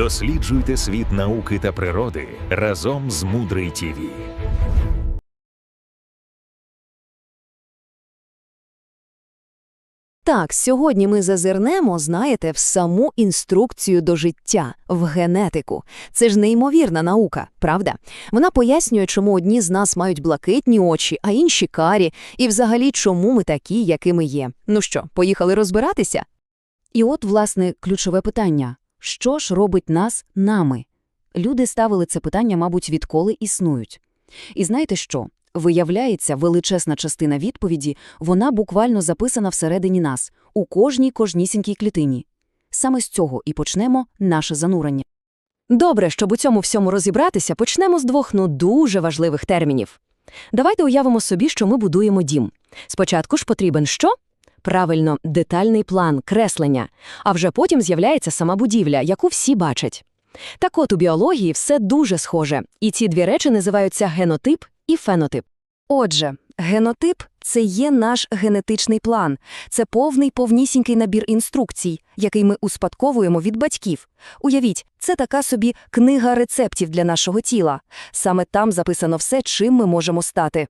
Досліджуйте світ науки та природи разом з Мудрий ТІВІ. Так, сьогодні ми зазирнемо, знаєте, в саму інструкцію до життя, в генетику. Це ж неймовірна наука, правда? Вона пояснює, чому одні з нас мають блакитні очі, а інші карі, і взагалі, чому ми такі, якими є. Ну що, поїхали розбиратися? І от, власне, ключове питання. Що ж робить нас нами? Люди ставили це питання, мабуть, відколи існують. І знаєте що? Виявляється, величезна частина відповіді, вона буквально записана всередині нас, у кожній кожнісінькій клітині. Саме з цього і почнемо наше занурення. Добре, щоб у цьому всьому розібратися, почнемо з двох ну дуже важливих термінів. Давайте уявимо собі, що ми будуємо дім. Спочатку ж потрібен що? Правильно, детальний план, креслення, а вже потім з'являється сама будівля, яку всі бачать. Так от у біології все дуже схоже, і ці дві речі називаються генотип і фенотип. Отже, генотип це є наш генетичний план, це повний повнісінький набір інструкцій, який ми успадковуємо від батьків. Уявіть, це така собі книга рецептів для нашого тіла. Саме там записано все, чим ми можемо стати.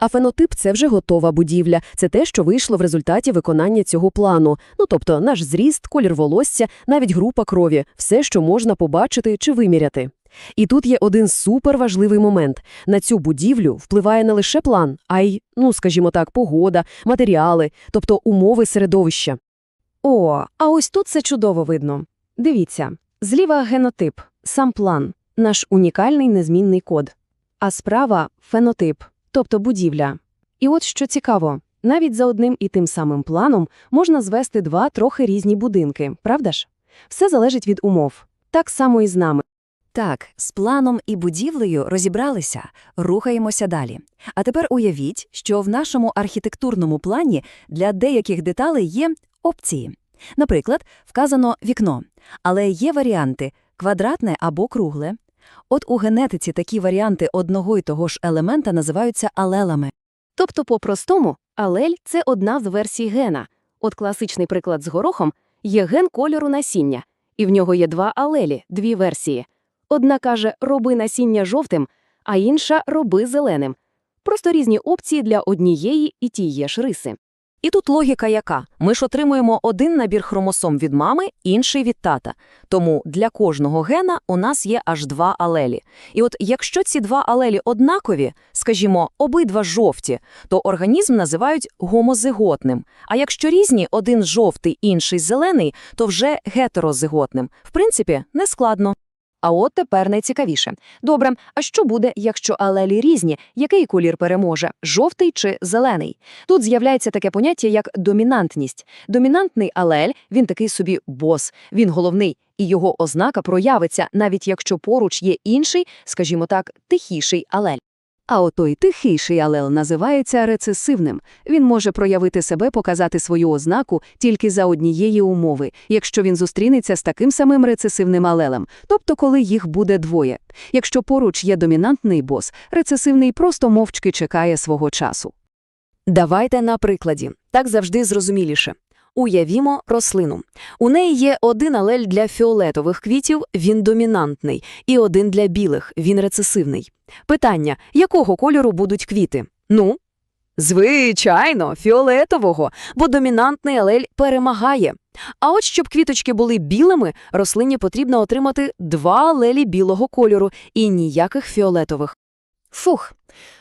А фенотип – це вже готова будівля. Це те, що вийшло в результаті виконання цього плану. Ну, тобто наш зріст, колір волосся, навіть група крові – все, що можна побачити чи виміряти. І тут є один суперважливий момент. На цю будівлю впливає не лише план, а й, ну, скажімо так, погода, матеріали, тобто умови середовища. О, а ось тут це чудово видно. Дивіться, зліва генотип, сам план, наш унікальний незмінний код. А справа фенотип, тобто будівля. І от що цікаво, навіть за одним і тим самим планом можна звести два трохи різні будинки, правда ж? Все залежить від умов. Так само і з нами. Так, з планом і будівлею розібралися, рухаємося далі. А тепер уявіть, що в нашому архітектурному плані для деяких деталей є опції. Наприклад, вказано вікно, але є варіанти квадратне або кругле. От у генетиці такі варіанти одного й того ж елемента називаються алелами. Тобто, по-простому, алель – це одна з версій гена. От класичний приклад з горохом є ген кольору насіння, і в нього є два алелі, дві версії. Одна каже «роби насіння жовтим», а інша «роби зеленим». Просто різні опції для однієї і тієї ж риси. І тут логіка яка? Ми ж отримуємо один набір хромосом від мами, інший від тата. Тому для кожного гена у нас є аж два алелі. І от якщо ці два алелі однакові, скажімо, обидва жовті, то організм називають гомозиготним. А якщо різні, один жовтий, інший зелений, то вже гетерозиготним. В принципі, не складно. А от тепер найцікавіше. Добре, а що буде, якщо алелі різні? Який колір переможе – жовтий чи зелений? Тут з'являється таке поняття, як домінантність. Домінантний алель – він такий собі бос, він головний, і його ознака проявиться, навіть якщо поруч є інший, скажімо так, тихіший алель. А отой тихіший алел називається рецесивним. Він може проявити себе, показати свою ознаку тільки за однієї умови, якщо він зустрінеться з таким самим рецесивним алелем, тобто коли їх буде двоє. Якщо поруч є домінантний бос, рецесивний просто мовчки чекає свого часу. Давайте на прикладі. Так завжди зрозуміліше. Уявімо рослину. У неї є один алель для фіолетових квітів, він домінантний, і один для білих, він рецесивний. Питання, якого кольору будуть квіти? Ну? Звичайно, фіолетового, бо домінантний алель перемагає. А от щоб квіточки були білими, рослині потрібно отримати два алелі білого кольору і ніяких фіолетових. Фух.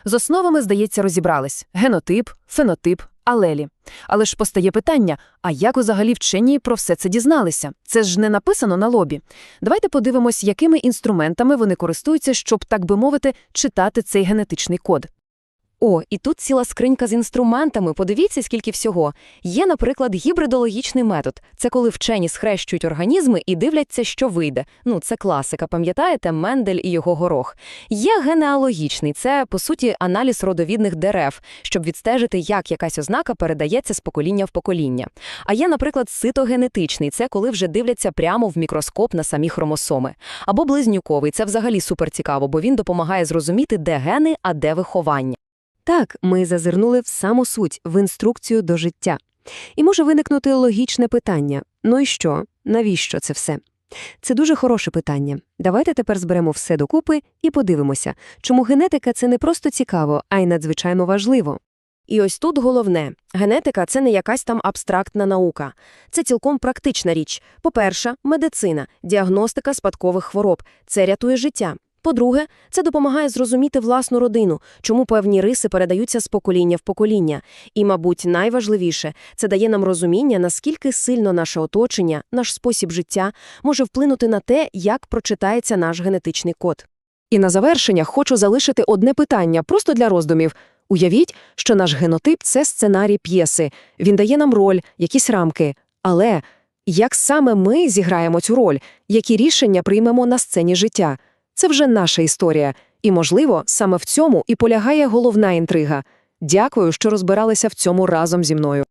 З основами, здається, розібрались. Генотип, фенотип, алелі. Але ж постає питання, а як взагалі вчені про все це дізналися? Це ж не написано на лобі. Давайте подивимось, якими інструментами вони користуються, щоб, так би мовити, читати цей генетичний код. О, і тут ціла скринька з інструментами, подивіться, скільки всього. Є, наприклад, гібридологічний метод. Це коли вчені схрещують організми і дивляться, що вийде. Ну, це класика, пам'ятаєте, Мендель і його горох. Є генеалогічний, це, по суті, аналіз родовідних дерев, щоб відстежити, як якась ознака передається з покоління в покоління. А є, наприклад, цитогенетичний, це коли вже дивляться прямо в мікроскоп на самі хромосоми. Або близнюковий, це взагалі суперцікаво, бо він допомагає зрозуміти, де гени, а де виховання. Так, ми зазирнули в саму суть, в інструкцію до життя. І може виникнути логічне питання: ну і що? Навіщо це все? Це дуже хороше питання. Давайте тепер зберемо все докупи і подивимося, чому генетика – це не просто цікаво, а й надзвичайно важливо. І ось тут головне. Генетика – це не якась там абстрактна наука. Це цілком практична річ. По-перше, медицина, діагностика спадкових хвороб. Це рятує життя. По-друге, це допомагає зрозуміти власну родину, чому певні риси передаються з покоління в покоління. І, мабуть, найважливіше – це дає нам розуміння, наскільки сильно наше оточення, наш спосіб життя може вплинути на те, як прочитається наш генетичний код. І на завершення хочу залишити одне питання, просто для роздумів. Уявіть, що наш генотип – це сценарій п'єси. Він дає нам роль, якісь рамки. Але як саме ми зіграємо цю роль, які рішення приймемо на сцені життя? Це вже наша історія. І, можливо, саме в цьому і полягає головна інтрига. Дякую, що розбиралися в цьому разом зі мною.